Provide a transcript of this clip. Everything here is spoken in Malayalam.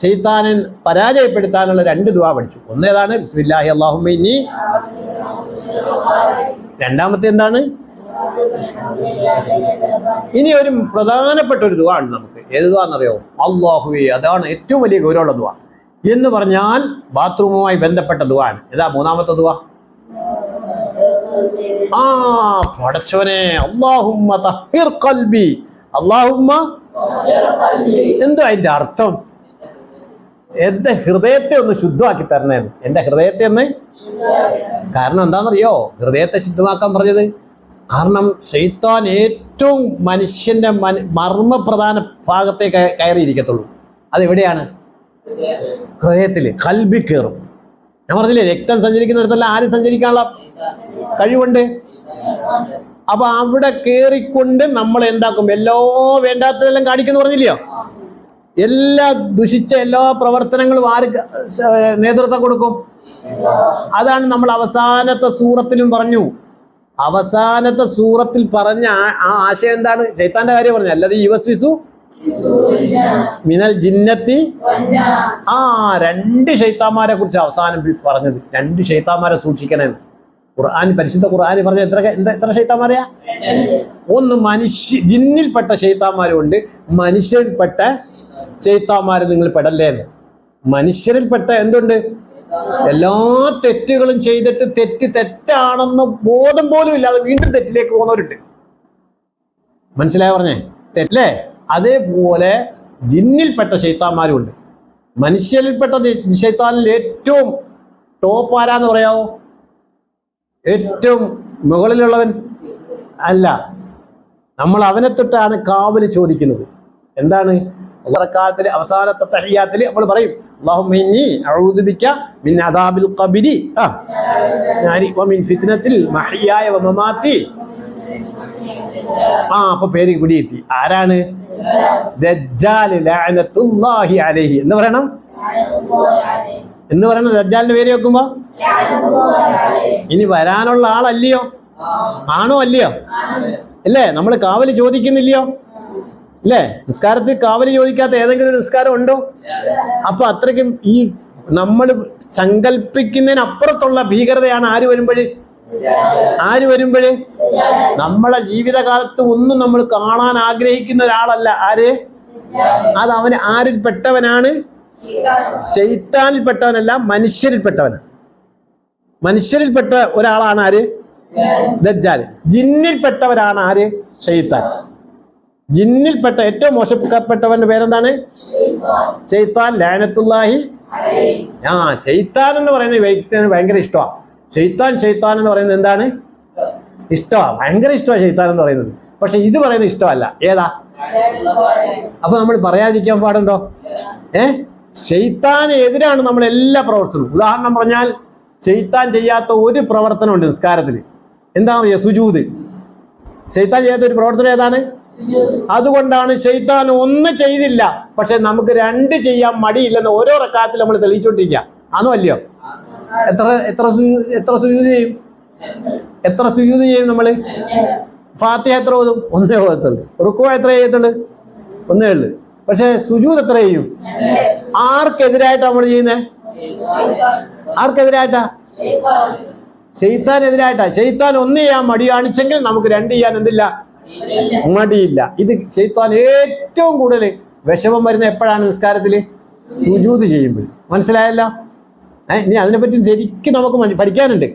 ഷെയ്ത്താനെ പരാജയപ്പെടുത്താനുള്ള രണ്ട് ദുവാ പഠിച്ചു. ഒന്നേതാണ് ബിസ്മില്ലാഹി അല്ലാഹുമ്മ ഇന്നി. രണ്ടാമത്തെ എന്താണ്? ഇനി ഒരു പ്രധാനപ്പെട്ട ഒരു ദുവാ ഉണ്ട് നമുക്ക്. ഏത് ദുവാ എന്നറിയോ? അള്ളാഹുവേ അതാണ് ഏറ്റവും വലിയ ഗൗരവമുള്ള ദുവാ എന്ന് പറഞ്ഞാൽ ബാത്റൂമുമായി ബന്ധപ്പെട്ട ദുവാണ് ഏതാ മൂന്നാമത്തെ ദുവാ ആ പടച്ചവനെ അള്ളാഹുമ്മ തഹിർ കൽബി അള്ളാഹുമ്മ എന്താ അതിന്റെ അർത്ഥം? എന്റെ ഹൃദയത്തെ ഒന്ന് ശുദ്ധമാക്കി തരണേ. എന്റെ ഹൃദയത്തെ ഒന്ന് കാരണം എന്താണെന്നറിയോ? ഹൃദയത്തെ ശുദ്ധമാക്കാൻ പറഞ്ഞത് കാരണം ഷെയ്ത്താൻ ഏറ്റവും മനുഷ്യന്റെ മന മർമ്മപ്രധാന ഭാഗത്തെ കയ- കയറിയിരിക്കത്തുള്ളൂ. അതെവിടെയാണ്? ഹൃദയത്തിൽ കൽബി കയറും. ഞാൻ പറഞ്ഞില്ലേ രക്തം സഞ്ചരിക്കുന്നിടത്തല്ല ആര് സഞ്ചരിക്കാനുള്ള കഴിവുണ്ട്? അപ്പൊ അവിടെ കയറിക്കൊണ്ട് നമ്മൾ എന്താക്കും എല്ലോ വേണ്ടാത്തതെല്ലാം കാണിക്കുന്നു പറഞ്ഞില്ലയോ? എല്ലാ ദുഷിച്ച എല്ലാ പ്രവർത്തനങ്ങളും ആര് നേതൃത്വം കൊടുക്കും? അതാണ് നമ്മൾ അവസാനത്തെ സൂറത്തിലും പറഞ്ഞു. അവസാനത്തെ സൂറത്തിൽ പറഞ്ഞ ആ- ആശയം എന്താണ്? ചൈത്താന്റെ കാര്യം പറഞ്ഞു അല്ലാതെ യുവസ്വിസു മിനൽ ജിന്നത്തി ആ രണ്ട് ഷെയ്ത്താന്മാരെ കുറിച്ച് അവസാനം പറഞ്ഞത്. രണ്ട് ഷെയ്ത്താന്മാരെ സൂക്ഷിക്കണേ. ഖുർആൻ പരിശുദ്ധ ഖുർആൻ പറഞ്ഞ എത്ര എന്താ എത്ര ഷെയ്ത്താന്മാരെയാ ഒന്ന് മനുഷ്യ ജിന്നിൽപ്പെട്ട ഷെയ്ത്താന്മാരും മനുഷ്യരിൽപ്പെട്ട ഷെയ്ത്താന്മാര് നിങ്ങൾ പെടല്ലേ എന്ന് മനുഷ്യരിൽപ്പെട്ട എന്തുണ്ട്? എല്ലാ തെറ്റുകളും ചെയ്തിട്ട് തെറ്റ് തെറ്റാണെന്ന് ബോധം പോലും ഇല്ലാതെ വീണ്ടും തെറ്റിലേക്ക് പോകുന്നവരുണ്ട്. മനസ്സിലായ പറഞ്ഞേ? തെറ്റല്ലേ? അതേപോലെ ജിന്നിൽപ്പെട്ട ഷെയ്ത്താന്മാരും ഉണ്ട് മനുഷ്യരിൽപ്പെട്ട ശൈത്താനിൽ ഏറ്റവും ടോപ്പ് ആരാന്ന് പറയാവോ? ഏറ്റവും മുകളിലുള്ളവൻ അല്ല. നമ്മൾ അവനെ തൊട്ടാണ് കാവൽ ചോദിക്കുന്നത്. എന്താണ്? റക്കാത്തിൽ അവസാനത്തെ തഹിയാത്തിൽ നമ്മൾ പറയും ആ. പേര് ആരാണ്? അലൈഹി. എന്ന് പറയണം? എന്ന് പറയണം ദജ്ജാലിന്റെ പേര് വെക്കുമ്പോ ഇനി വരാനുള്ള ആളല്ലയോ? ആണോ അല്ലയോ? അല്ലേ നമ്മൾ കാവൽ ചോദിക്കുന്നില്ലയോ? അല്ലേ നിസ്കാരത്തിൽ കാവൽ ചോദിക്കാത്ത ഏതെങ്കിലും ഒരു നിസ്കാരം ഉണ്ടോ? അപ്പൊ അത്രയ്ക്കും ഈ നമ്മൾ സങ്കല്പിക്കുന്നതിനപ്പുറത്തുള്ള ഭീകരതയാണ് ആര് വരുമ്പോൾ ആര് വരുമ്പോൾ നമ്മളെ ജീവിതകാലത്ത് ഒന്നും നമ്മൾ കാണാൻ ആഗ്രഹിക്കുന്ന ഒരാളല്ല. ആര്? അത് അവന് ആരിൽ പെട്ടവനാണ്? ശൈത്താനിൽ പെട്ടവനല്ല മനുഷ്യരിൽ പെട്ടവൻ മനുഷ്യരിൽ പെട്ട ഒരാളാണ് ആര്? ദജ്ജാൽ ജിന്നിൽപ്പെട്ടവരാണ് ആര്? ഷെയ്ത്താൻ ജിന്നിൽപ്പെട്ട ഏറ്റവും മോശപ്പെട്ടവന്റെ പേരെന്താണ്? ചെയ്ത്താൻ ലാനത്തുല്ലാഹി ആ ചെയ്ത്താൻ എന്ന് പറയുന്ന വ്യക്തിന് ഭയങ്കര ഇഷ്ടമാണ് ചെയ്ത്താൻ ചെയ്ത്താൻ എന്ന് പറയുന്നത് എന്താണ്? ഇഷ്ടമാണ് ഭയങ്കര ഇഷ്ടമാണ് ചെയ്ത്താൻ എന്ന് പറയുന്നത്. പക്ഷെ ഇത് പറയുന്നത് ഇഷ്ടമല്ല. ഏതാ? അപ്പൊ നമ്മൾ പറയാതിരിക്കാൻ പാടുണ്ടോ? ഏ? ഷെയ്ത്താന് എതിരാണ് നമ്മൾ എല്ലാ പ്രവർത്തനവും. ഉദാഹരണം പറഞ്ഞാൽ ചെയ്ത്താൻ ചെയ്യാത്ത ഒരു പ്രവർത്തനമുണ്ട് നിസ്കാരത്തിൽ. എന്താ പറയുക? സുജൂത്. ഷെയ്ത്താൻ ചെയ്യാത്ത ഒരു പ്രവർത്തനം ഏതാണ്? അതുകൊണ്ടാണ് ഷെയ്ത്താൻ ഒന്നും ചെയ്തില്ല. പക്ഷെ നമുക്ക് രണ്ട് ചെയ്യാൻ മടിയില്ലെന്ന് ഓരോ റക്കാത്തിൽ നമ്മൾ തെളിയിച്ചോണ്ടിരിക്കുക ആണോ അല്ലയോ? എത്ര എത്ര എത്ര സുജൂത് ചെയ്യും? എത്ര സുജൂത് ചെയ്യും നമ്മൾ? ഫാത്തിഹ എത്ര ഓതും? ഒന്നേ ഓതത്തുള്ളൂ. റുക്കോ എത്ര ചെയ്യത്തുള്ളൂ? ഒന്നേ ഉള്ളു. പക്ഷെ സുജൂത് എത്ര ചെയ്യും? ആർക്കെതിരായിട്ടാ നമ്മൾ ചെയ്യുന്നേ? ആർക്കെതിരായിട്ടാ? ഷെയ്ത്താനെതിരായിട്ടാ ഷെയ്ത്താൻ ഒന്ന് ചെയ്യാൻ മടി കാണിച്ചെങ്കിൽ നമുക്ക് രണ്ട് ചെയ്യാൻ എന്തില്ല? മടിയില്ല. ഇത് ഷെയ്ത്താൻ ഏറ്റവും കൂടുതൽ വിഷമം വരുന്ന എപ്പോഴാണ് നിസ്കാരത്തിൽ? സുജൂത് ചെയ്യുമ്പോൾ. മനസ്സിലായല്ലോ? ഏഹ് ഇനി അതിനെപ്പറ്റി ശരിക്കും നമുക്ക് പഠിക്കാനുണ്ട്.